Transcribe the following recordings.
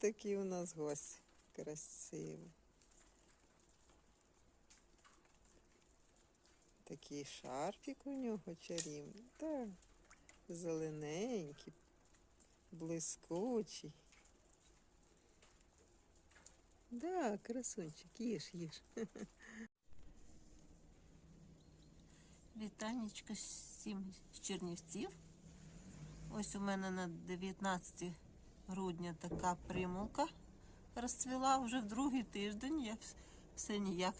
такий у нас гость красивий. Такий шарфік у нього чарівний. Так, зелененький, блискучий. Да, красунчик, їж, їж. Вітанечко всім з Чернівців. Ось у мене на 19 грудня така примулка розцвіла вже в другий тиждень. Я все ніяк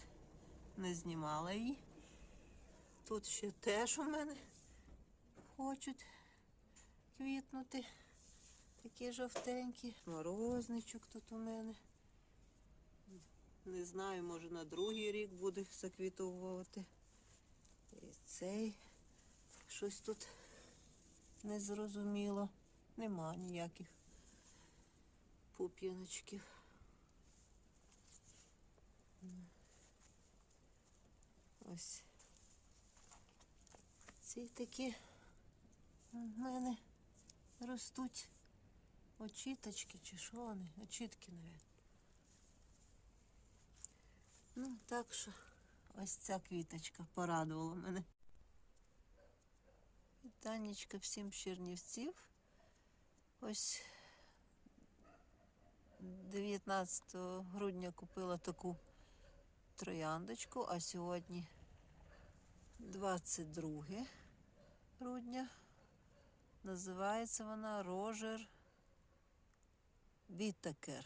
не знімала її. Тут ще теж у мене хочуть квітнути. Такі жовтенькі. Морозничок тут у мене. Не знаю, може на другий рік буде заквітовувати. І цей щось тут незрозуміло. Нема ніяких пуп'яночків. Ось ці такі в мене ростуть очіточки чи що вони? Очітки, навіть. Ну, так що ось ця квіточка порадувала мене. Вітанечка всім Чернівців. Ось 19 грудня купила таку трояндочку, а сьогодні 22 грудня. Називається вона Рожер Вітакер.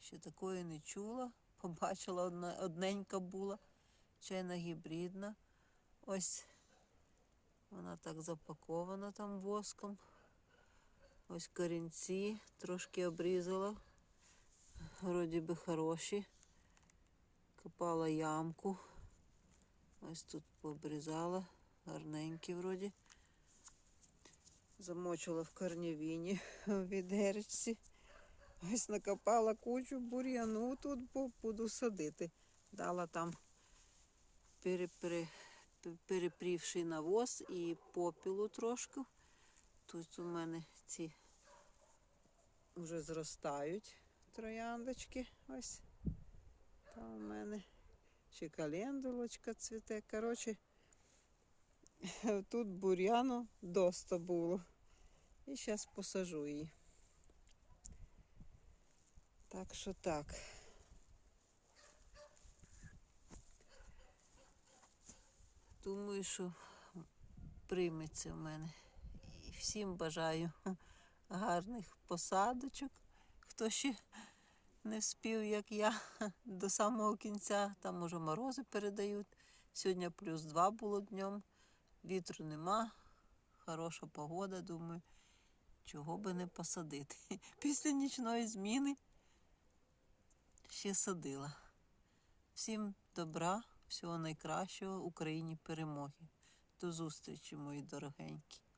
Ще такої не чула. Побачила одненька була, чайна гібридна. Ось вона так запакована там воском. Ось корінці трошки обрізала. Вроді би хороші. Копала ямку. Ось тут пообрізала. Гарненькі вроді. Замочила в корневіні в відеречці. Ось накопала кучу бур'яну тут, буду садити. Дала там перепри, перепрівший навоз і попілу трошки. Тут у мене ці вже зростають трояндочки. Ось. Там у мене ще календулочка цвіте. Коротше, тут бур'яну доста було. І зараз посажу її. Так що так. Думаю, що прийметься в мене. І всім бажаю гарних посадочок. Хто ще не вспів, як я, до самого кінця, там уже морози передають. Сьогодні плюс два було днем, вітру нема, хороша погода, думаю, чого би не посадити. Після нічної зміни ще садила. Всім добра, всього найкращого, Україні перемоги. До зустрічі, мої дорогенькі.